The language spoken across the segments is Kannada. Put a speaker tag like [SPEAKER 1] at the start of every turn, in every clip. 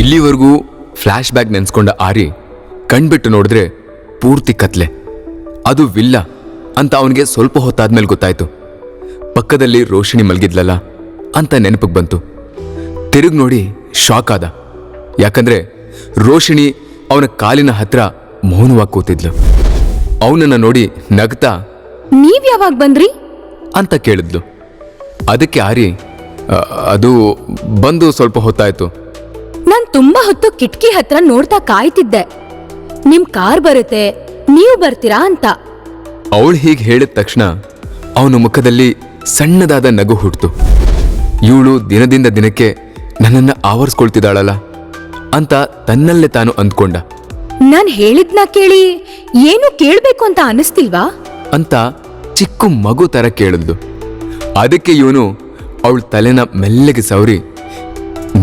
[SPEAKER 1] ಇಲ್ಲಿವರೆಗೂ ಫ್ಲ್ಯಾಶ್ ಬ್ಯಾಕ್ ನೆನ್ಸ್ಕೊಂಡ ಆರಿ ಕಣ್ಬಿಟ್ಟು ನೋಡಿದ್ರೆ ಪೂರ್ತಿ ಕತ್ಲೆ. ಅದು ವಿಲ್ಲ ಅಂತ ಅವನಿಗೆ ಸ್ವಲ್ಪ ಹೊತ್ತಾದ್ಮೇಲೆ ಗೊತ್ತಾಯ್ತು. ಪಕ್ಕದಲ್ಲಿ ರೋಷಿಣಿ ಮಲಗಿದ್ಲಲ್ಲ ಅಂತ ನೆನಪಿಗೆ ಬಂತು. ತಿರುಗಿ ನೋಡಿ ಶಾಕ್ ಆದ. ಯಾಕಂದ್ರೆ ರೋಷಿಣಿ ಅವನ ಕಾಲಿನ ಹತ್ರ ಮೌನವಾಗಿ ಕೂತಿದ್ಲು. ಅವನನ್ನ ನೋಡಿ ನಗ್ತಾ
[SPEAKER 2] ನೀವ್ ಯಾವಾಗ ಬಂದ್ರಿ?
[SPEAKER 1] ಅಂತ ಕೇಳಿದ್ಲು. ಅದಕ್ಕೆ ಆರಿ ಅದು ಬಂದು ಸ್ವಲ್ಪ ಹೊತ್ತಾಯ್ತು.
[SPEAKER 2] ನಾನ್ ತುಂಬಾ ಹೊತ್ತು ಕಿಟಕಿ ಹತ್ರ ನೋಡ್ತಾ ಕಾಯ್ತಿದ್ದೆ. ನಿಮ್ ಕಾರ್ ಬರುತ್ತೆ ನೀವು ಬರ್ತೀರಾ ಅಂತ.
[SPEAKER 1] ಅವಳು ಹೀಗೆ ಹೇಳಿದ ತಕ್ಷಣ ಅವನ ಮುಖದಲ್ಲಿ ಸಣ್ಣದಾದ ನಗು ಹುಟ್ಟಿತು ಇವಳು ದಿನದಿಂದ ದಿನಕ್ಕೆ ನನ್ನನ್ನ ಆವರಿಸ್ಕೊಳ್ತಿದ್ದಾಳಲ್ಲ ಅಂತ ತನ್ನಲ್ಲೇ ತಾನು ಅಂದ್ಕೊಂಡ.
[SPEAKER 2] ನಾನ್ ಹೇಳಿದ್ನ ಕೇಳಿ ಏನು ಕೇಳ್ಬೇಕು ಅಂತ ಅನಿಸ್ತಿಲ್ವಾ?
[SPEAKER 1] ಅಂತ ಚಿಕ್ಕ ಮಗು ತರ ಕೇಳಿದ್ಲು. ಅದಕ್ಕೆ ಇವನು ಅವಳ ತಲೆನ ಮೆಲ್ಲಗೆ ಸವರಿ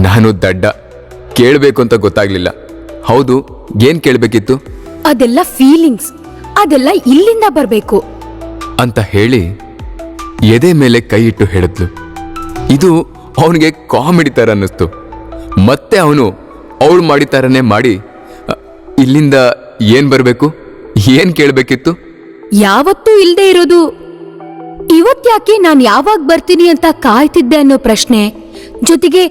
[SPEAKER 1] ನಾನು ದಡ್ಡ ಕೇಳಬೇಕು ಅಂತ ಗೊತ್ತಾಗ್ಲಿಲ್ಲ. ಹೌದು ಏನ್ ಕೇಳಬೇಕಿತ್ತು?
[SPEAKER 2] ಅದೆಲ್ಲ ಫೀಲಿಂಗ್ಸ್ ಅದೆಲ್ಲ ಇಲ್ಲಿಂದ ಬರಬೇಕು.
[SPEAKER 1] ಅಂತ ಹೇಳಿ ಎದೆ ಮೇಲೆ ಕೈ ಇಟ್ಟು ಹೇಳಿದ್ಲು. ಇದು ಅವನಿಗೆ ಕಾಮಿಡಿ ತರ ಅನ್ನಿಸ್ತು. ಮತ್ತೆ ಅವನು ಅವಳು ಮಾಡಿ ಥರನೇ ಮಾಡಿ "ಅ, ಇಲ್ಲಿಂದ ಏನ್ ಬರಬೇಕು? ಏನ್ ಕೇಳಬೇಕಿತ್ತು?
[SPEAKER 2] ಯಾವತ್ತೂ ಇಲ್ದೇ ಇರೋದು. ಇವತ್ತ್ಯಾಕೆ ನಾನು ಯಾವಾಗ ಬರ್ತೀನಿ ಅಂತ ಕಾಯ್ತಿದ್ದೆ ಅನ್ನೋ ಪ್ರಶ್ನೆ ಜೊತೆಗೆ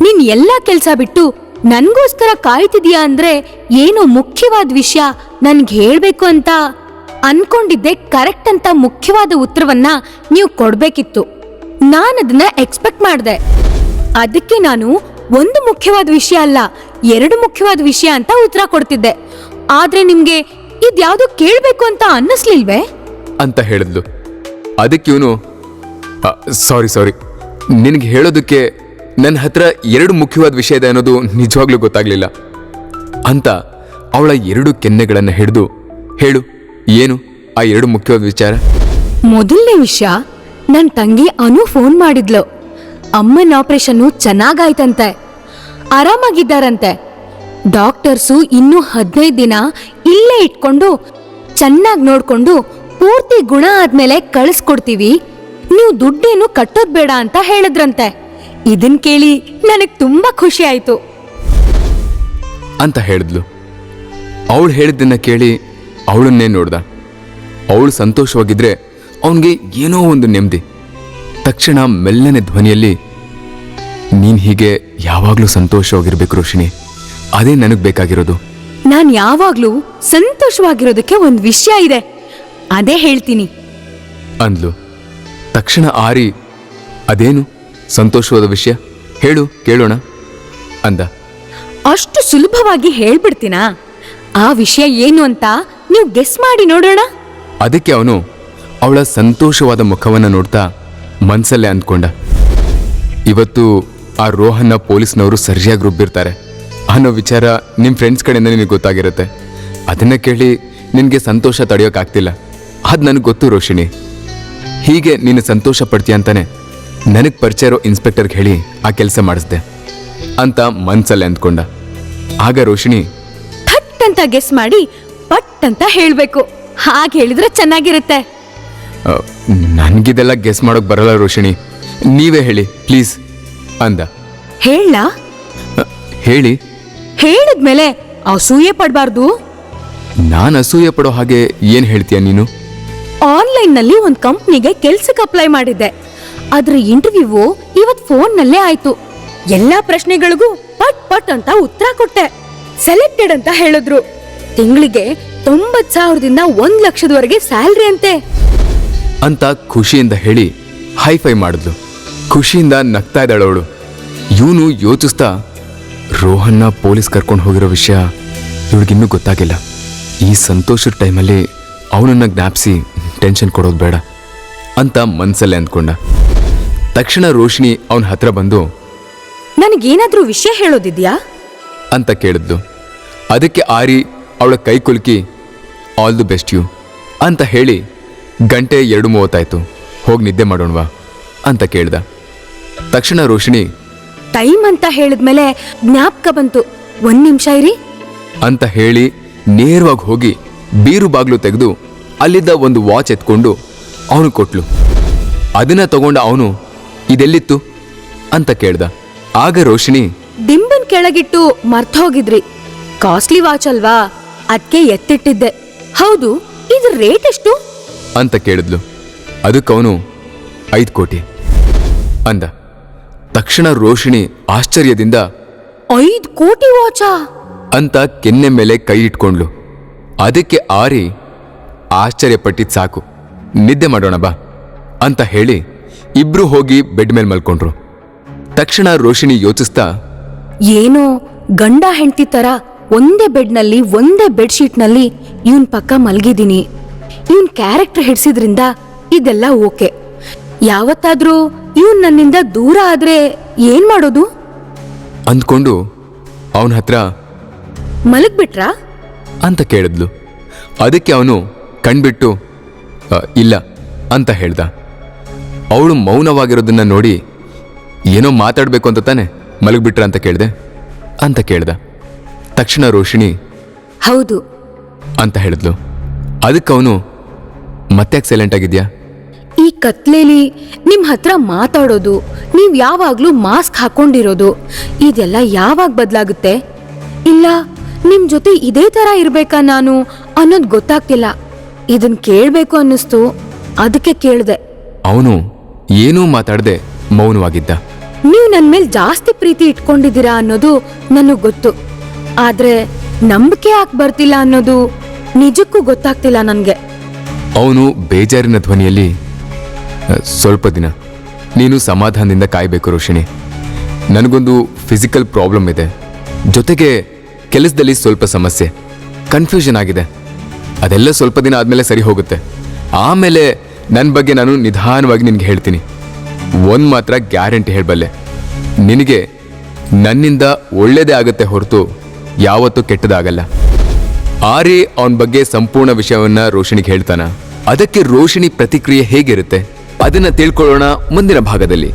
[SPEAKER 2] ನೀನ್ ಎಲ್ಲಾ ಕೆಲ್ಸ ಬಿಟ್ಟು ನನ್ಗೋಸ್ಕರ ಕಾಯ್ತಿದ್ಯಾ ಅಂದ್ರೆ ಏನೋ ಮುಖ್ಯವಾದ ವಿಷಯ ನನ್ಗೆ ಹೇಳ್ಬೇಕು ಅಂತ ಅನ್ಕೊಂಡಿದ್ದೆ ಕರೆಕ್ಟ್ ಅಂತ ಮುಖ್ಯವಾದ ಉತ್ತರವನ್ನ ನೀವು ಕೊಡ್ಬೇಕಿತ್ತು. ನಾನು ಅದನ್ನ ಎಕ್ಸ್ಪೆಕ್ಟ್ ಮಾಡಿದೆ. ಅದಕ್ಕೆ ನಾನು ಒಂದು ಮುಖ್ಯವಾದ ವಿಷಯ ಅಲ್ಲ, ಎರಡು ಮುಖ್ಯವಾದ ವಿಷಯ ಅಂತ ಉತ್ತರ ಕೊಡ್ತಿದ್ದೆ. ಆದ್ರೆ ನಿಮ್ಗೆ ಇದ್ಯಾವ್ದು ಕೇಳ್ಬೇಕು ಅಂತ ಅನ್ನಿಸ್ಲಿಲ್ವೇ?
[SPEAKER 1] ಅಂತ ಹೇಳಿದ್ಲು. ಅದಕ್ಕೆ ಸಾರಿ ಸಾರಿ ನಿನಗೆ ಹೇಳೋದಕ್ಕೆ ನನ್ನ ಹತ್ರ ಎರಡು ಮುಖ್ಯವಾದ ವಿಷಯ ಇದೆ ಅನ್ನೋದು ನಿಜವಾಗ್ಲೂ ಗೊತ್ತಾಗ್ಲಿಲ್ಲ. ಅಂತ ಅವಳ ಎರಡು ಕೆನ್ನೆಗಳನ್ನು ಹಿಡಿದು, ಹೇಳು, ಏನು ಆ ಎರಡು ಮುಖ್ಯವಾದ ವಿಚಾರ?
[SPEAKER 2] ಮೊದಲನೇ ವಿಷಯ ನನ್ನ ತಂಗಿ ಅನು ಫೋನ್ ಮಾಡಿದ್ಲು. ಅಮ್ಮನ ಆಪರೇಷನ್ನು ಚೆನ್ನಾಗಾಯ್ತಂತೆ. ಆರಾಮಾಗಿದ್ದಾರಂತೆ. ಡಾಕ್ಟರ್ಸು ಇನ್ನೂ ಹದಿನೈದು ದಿನ ಇಲ್ಲೇ ಇಟ್ಕೊಂಡು, ಚೆನ್ನಾಗಿ ನೋಡ್ಕೊಂಡು ಪೂರ್ತಿ ಗುಣ ಆದ್ಮೇಲೆ ಕಳಿಸ್ಕೊಡ್ತೀವಿ. ನೀವು ದುಡ್ಡೇನು ಕಟ್ಟೋದ್ ಬೇಡ ಅಂತ ಹೇಳಿದ್ರಂತೆ. ಇದನ್ ಕೇಳಿ ನನಗ್ ತುಂಬಾ ಖುಷಿ ಆಯ್ತು.
[SPEAKER 1] ಅಂತ ಹೇಳಿದ್ಲು. ಅವಳು ಹೇಳಿದ್ದನ್ನ ಕೇಳಿ ಅವಳನ್ನೇ ನೋಡ್ದ. ಅವಳು ಸಂತೋಷವಾಗಿದ್ರೆ ಅವನಿಗೆ ಏನೋ ಒಂದು ನೆಮ್ಮದಿ. ತಕ್ಷಣ ಮೆಲ್ಲನೆ ಧ್ವನಿಯಲ್ಲಿ ನೀನ್ ಹೀಗೆ ಯಾವಾಗ್ಲೂ ಸಂತೋಷವಾಗಿರ್ಬೇಕು ರೋಷಿಣಿ. ಅದೇ ನನಗ್ ಬೇಕಾಗಿರೋದು.
[SPEAKER 2] ನಾನ್ ಯಾವಾಗ್ಲೂ ಸಂತೋಷವಾಗಿರೋದಕ್ಕೆ ಒಂದ್ ವಿಷಯ ಇದೆ. ಅದೇ ಹೇಳ್ತೀನಿ.
[SPEAKER 1] ಅಂದ್ಲು. ತಕ್ಷಣ ಆರಿ ಅದೇನು? ಸಂತೋಷವಾದ ವಿಷಯ. ಹೇಳು ಕೇಳೋಣ ಅಂದ.
[SPEAKER 2] ಅಷ್ಟು ಸುಲಭವಾಗಿ ಹೇಳ್ಬಿಡ್ತೀನಾ? ಆ ವಿಷಯ ಏನು ಅಂತ ನೀವು ಗೆಸ್ ಮಾಡಿ ನೋಡೋಣ.
[SPEAKER 1] ಅದಕ್ಕೆ ಅವನು ಅವಳ ಸಂತೋಷವಾದ ಮುಖವನ್ನು ನೋಡ್ತಾ ಮನ್ಸಲ್ಲೇ ಅಂದ್ಕೊಂಡ. ಇವತ್ತು ಆ ರೋಹನ್ನ ಪೊಲೀಸ್ನವರು ಸರಿಯಾಗಿ ರುಬ್ಬಿರ್ತಾರೆ. ಅನ್ನೋ ವಿಚಾರ ನಿಮ್ಮ ಫ್ರೆಂಡ್ಸ್ ಕಡೆಯಿಂದ ನಿಮಗೆ ಗೊತ್ತಾಗಿರುತ್ತೆ. ಅದನ್ನ ಕೇಳಿ ನಿನಗೆ ಸಂತೋಷ ತಡೆಯೋಕ್ಕಾಗ್ತಿಲ್ಲ ಅದು ನನಗೆ ಗೊತ್ತು ರೋಷಿಣಿ. ಹೀಗೆ ನೀನು ಸಂತೋಷ ಪಡ್ತೀಯ ಅಂತಾನೆ ನನಗೆ ಪರಿಚಯ ಇರೋ ಇನ್ಸ್ಪೆಕ್ಟರ್ಗೆ ಹೇಳಿ ಆ ಕೆಲಸ ಮಾಡಿಸ್ದೆ ಅಂತ ಮನ್ಸಲ್ಲೇ ಅಂದ್ಕೊಂಡ. ಆಗ ರೋಷಿಣಿ
[SPEAKER 2] ಥಟ್ ಅಂತ ಗೆಸ್ ಮಾಡಿ ಪಟ್ ಅಂತ ಹೇಳಬೇಕು. ಹಾಗೆ ಹೇಳಿದ್ರೆ ಚೆನ್ನಾಗಿರುತ್ತೆ.
[SPEAKER 1] ನನಗಿದೆಲ್ಲ ಗೆಸ್ ಮಾಡೋಕೆ ಬರಲ್ಲ ರೋಷಿಣಿ. ನೀವೇ ಹೇಳಿ ಪ್ಲೀಸ್ ಅಂದ.
[SPEAKER 2] ಹೇಳ.
[SPEAKER 1] ಹೇಳಿ.
[SPEAKER 2] ಹೇಳಿದ್ಮೇಲೆ ಅಸೂಯೆ ಪಡಬಾರ್ದು?
[SPEAKER 1] ನಾನು ಅಸೂಯೆ ಪಡೋ ಹಾಗೆ ಏನು ಹೇಳ್ತೀಯ ನೀನು?
[SPEAKER 2] ಆನ್ಲೈನ್ನಲ್ಲಿ ಒಂದ್ ಕಂಪ್ನಿಗೆ ಕೆಲ್ಸಕ್ಕೆ ಅಪ್ಲೈ ಮಾಡಿದ್ದೆ. ಅದ್ರ ಇಂಟರ್ವ್ಯೂ ಇವತ್ ಫೋನ್ ನಲ್ಲೇ ಆಯ್ತು. ಎಲ್ಲಾ ಪ್ರಶ್ನೆಗಳಿಗೂ ಪಟ್ ಪಟ್ ಅಂತ ಉತ್ತರ ಕೊಟ್ಟೆ. ಸೆಲೆಕ್ಟೆಡ್ ಅಂತ ಹೇಳಿದ್ರು. ತಿಂಗಳಿಗೆ ತೊಂಬತ್ ಸಾವಿರದಿಂದ ಒಂದ್ ಲಕ್ಷದವರೆಗೆ ಸ್ಯಾಲ್ರಿ ಅಂತೆ.
[SPEAKER 1] ಅಂತ ಖುಷಿಯಿಂದ ಹೇಳಿ ಹೈಫೈ ಮಾಡಿದ್ಲು. ಖುಷಿಯಿಂದ ನಗ್ತಾ ಇದ್ದಾಳು ಅವಳು. ಇವನು ಯೋಚಿಸ್ತಾ, ರೋಹನ್ನ ಪೊಲೀಸ್ ಕರ್ಕೊಂಡು ಹೋಗಿರೋ ವಿಷಯ ಇವಳಿಗಿನ್ನೂ ಗೊತ್ತಾಗಿಲ್ಲ. ಈ ಸಂತೋಷದ ಟೈಮಲ್ಲಿ ಅವನನ್ನ ಜ್ಞಾಪಿಸಿ ಟೆನ್ಷನ್ ಕೊಡೋದು ಬೇಡ ಅಂತ ಮನ್ಸಲ್ಲೇ ಅಂದ್ಕೊಂಡ. ತಕ್ಷಣ ರೋಶಿನಿ ಅವನ ಹತ್ರ ಬಂದು
[SPEAKER 2] ನನಗೇನಾದ್ರೂ ವಿಷಯ ಹೇಳೋದಿದ್ಯಾ?
[SPEAKER 1] ಅಂತ ಕೇಳಿದ್ಲು. ಅದಕ್ಕೆ ಆರಿ ಅವಳ ಕೈ ಕುಲುಕಿ ಆಲ್ ದಿ ಬೆಸ್ಟ್ ಯು ಅಂತ ಹೇಳಿ ಗಂಟೆ ಎರಡು ಮೂವತ್ತಾಯ್ತು. ಹೋಗಿ ನಿದ್ದೆ ಮಾಡೋಣವಾ ಅಂತ ಕೇಳ್ದ. ತಕ್ಷಣ ರೋಷಿಣಿ
[SPEAKER 2] ಟೈಮ್ ಅಂತ ಹೇಳಿದ್ಮೇಲೆ ಜ್ಞಾಪಕ ಬಂತು. ಒಂದ್ ನಿಮಿಷ ಇರಿ.
[SPEAKER 1] ಅಂತ ಹೇಳಿ ನೇರವಾಗಿ ಹೋಗಿ ಬೀರು ಬಾಗ್ಲು ತೆಗೆದು ಅಲ್ಲಿದ್ದ ಒಂದು ವಾಚ್ ಎತ್ಕೊಂಡು ಅವನು ಕೊಟ್ಲು. ಅದನ್ನ ತಗೊಂಡ ಅವನು ಇದೆಲ್ಲಿತ್ತು ಅಂತ ಕೇಳ್ದ. ಆಗ ರೋಷಿಣಿ
[SPEAKER 2] ದಿಂಬನ್ ಕೆಳಗಿಟ್ಟು ಮರ್ತ ಹೋಗಿದ್ರಿ ಕಾಸ್ಟ್ಲಿ ವಾಚ್ ಅಲ್ವಾ? ಅದಕ್ಕೆ ಎತ್ತಿಟ್ಟಿದ್ದೆ. ಹೌದು ಇದ್ರ ರೇಟ್ ಎಷ್ಟು?
[SPEAKER 1] ಅಂತ ಕೇಳಿದ್ಲು. ಅದಕ್ಕವನು ಐದು ಕೋಟಿ ಅಂದ. ತಕ್ಷಣ ರೋಷಿಣಿ ಆಶ್ಚರ್ಯದಿಂದ
[SPEAKER 2] ಐದ್ ಕೋಟಿ ವಾಚಾ?
[SPEAKER 1] ಅಂತ ಕೆನ್ನೆ ಮೇಲೆ ಕೈ ಇಟ್ಕೊಂಡ್ಲು. ಅದಕ್ಕೆ ಆರಿ ಆಶ್ಚರ್ಯಪಟ್ಟಿದ್ ಸಾಕು. ನಿದ್ದೆ ಮಾಡೋಣ ಬಾ ಅಂತ ಹೇಳಿ ಇಬ್ರು ಹೋಗಿ ಬೆಡ್ ಮೇಲೆ ಮಲ್ಕೊಂಡ್ರು. ತಕ್ಷಣ ರೋಷಿಣಿ ಯೋಚಿಸ್ತಾ
[SPEAKER 2] ಏನೋ ಗಂಡ ಹೆಂಡತಿ ತರ ಒಂದೇ ಬೆಡ್ನಲ್ಲಿ ಒಂದೇ ಬೆಡ್ಶೀಟ್ನಲ್ಲಿ ಇವನ್ ಪಕ್ಕ ಮಲ್ಗಿದೀನಿ ಇವನ್ ಕ್ಯಾರೆಕ್ಟರ್ ಹಿಡ್ಸಿದ್ರಿಂದ ಇದೆಲ್ಲ ಓಕೆ. ಯಾವತ್ತಾದ್ರೂ ಇವನ್ ನನ್ನಿಂದ ದೂರ ಆದ್ರೆ ಏನ್ ಮಾಡೋದು?
[SPEAKER 1] ಅಂದ್ಕೊಂಡು ಅವನ ಹತ್ರ
[SPEAKER 2] ಮಲಗ್ಬಿಟ್ರಾ?
[SPEAKER 1] ಅಂತ ಕೇಳಿದ್ಲು. ಅದಕ್ಕೆ ಅವನು ಕಣ್ಬಿಟ್ಟು "ಅ, ಇಲ್ಲ ಅಂತ ಹೇಳ್ದ. ಅವಳು ಮೌನವಾಗಿರೋದನ್ನ ನೋಡಿ ಏನೋ ಮಾತಾಡಬೇಕು ಅಂತ ತಾನೆ ಮಲಗಿಬಿಟ್ರ ಅಂತ ಕೇಳಿದೆ. ಅಂತ ಕೇಳ್ದ. ತಕ್ಷಣ ರೋಷಿಣಿ
[SPEAKER 2] ಹೌದು.
[SPEAKER 1] ಅಂತ ಹೇಳಿದ್ಲು. ಅದಕ್ಕವನು ಮತ್ತೆ ಸೈಲೆಂಟ್ ಆಗಿದ್ಯಾ?
[SPEAKER 2] ಈ ಕತ್ಲೇಲಿ ನಿಮ್ಮ ಹತ್ರ ಮಾತಾಡೋದು ನೀವು ಯಾವಾಗಲೂ ಮಾಸ್ಕ್ ಹಾಕೊಂಡಿರೋದು ಇದೆಲ್ಲ ಯಾವಾಗ ಬದಲಾಗುತ್ತೆ? ಇಲ್ಲ ನಿಮ್ಮ ಜೊತೆ ಇದೇ ತರ ಇರಬೇಕಾ ನಾನು ಅನ್ನೋದು ಗೊತ್ತಾಗ್ತಿಲ್ಲ. ಇದನ್ನ ಕೇಳಬೇಕು ಅನ್ನಿಸ್ತು. ಅದಕ್ಕೆ ಕೇಳ್ದೆ.
[SPEAKER 1] ಅವನು ಏನೂ ಮಾತಾಡದೆ ಮೌನವಾಗಿದ್ದ.
[SPEAKER 2] ನೀವು ನನ್ನ ಮೇಲೆ ಜಾಸ್ತಿ ಪ್ರೀತಿ ಇಟ್ಕೊಂಡಿದ್ದೀರಾ ಅನ್ನೋದು ನನಗ್ ಗೊತ್ತು. ಆದ್ರೆ ನಂಬಿಕೆ ಯಾಕೆ ಬರ್ತಿಲ್ಲ ಅನ್ನೋದು ನಿಜಕ್ಕೂ ಗೊತ್ತಾಗ್ತಿಲ್ಲ ನನ್ಗೆ.
[SPEAKER 1] ಅವನು ಬೇಜಾರಿನ ಧ್ವನಿಯಲ್ಲಿ ಸ್ವಲ್ಪ ದಿನ. ನೀನು ಸಮಾಧಾನದಿಂದ ಕಾಯಬೇಕು ರೋಷಿಣಿ. ನನಗೊಂದು ಫಿಸಿಕಲ್ ಪ್ರಾಬ್ಲಮ್ ಇದೆ. ಜೊತೆಗೆ ಕೆಲಸದಲ್ಲಿ ಸ್ವಲ್ಪ ಸಮಸ್ಯೆ. ಕನ್ಫ್ಯೂಷನ್ ಆಗಿದೆ. ಅದೆಲ್ಲ ಸ್ವಲ್ಪ ದಿನ ಆದಮೇಲೆ ಸರಿ ಹೋಗುತ್ತೆ. ಆಮೇಲೆ ನನ್ನ ಬಗ್ಗೆ ನಾನು ನಿಧಾನವಾಗಿ ನಿನಗೆ ಹೇಳ್ತೀನಿ. ಒಂದು ಮಾತ್ರ ಗ್ಯಾರಂಟಿ ಹೇಳಬಲ್ಲೆ. ನಿನಗೆ ನನ್ನಿಂದ ಒಳ್ಳೆಯದೇ ಆಗುತ್ತೆ ಹೊರತು ಯಾವತ್ತೂ ಕೆಟ್ಟದಾಗಲ್ಲ. ಆರಿ ಅವನ ಬಗ್ಗೆ ಸಂಪೂರ್ಣ ವಿಷಯವನ್ನ ರೋಷಿಣಿಗೆ ಹೇಳ್ತಾನ. ಅದಕ್ಕೆ ರೋಷಿಣಿ ಪ್ರತಿಕ್ರಿಯೆ ಹೇಗಿರುತ್ತೆ? ಅದನ್ನ ತಿಳ್ಕೊಳ್ಳೋಣ ಮುಂದಿನ ಭಾಗದಲ್ಲಿ.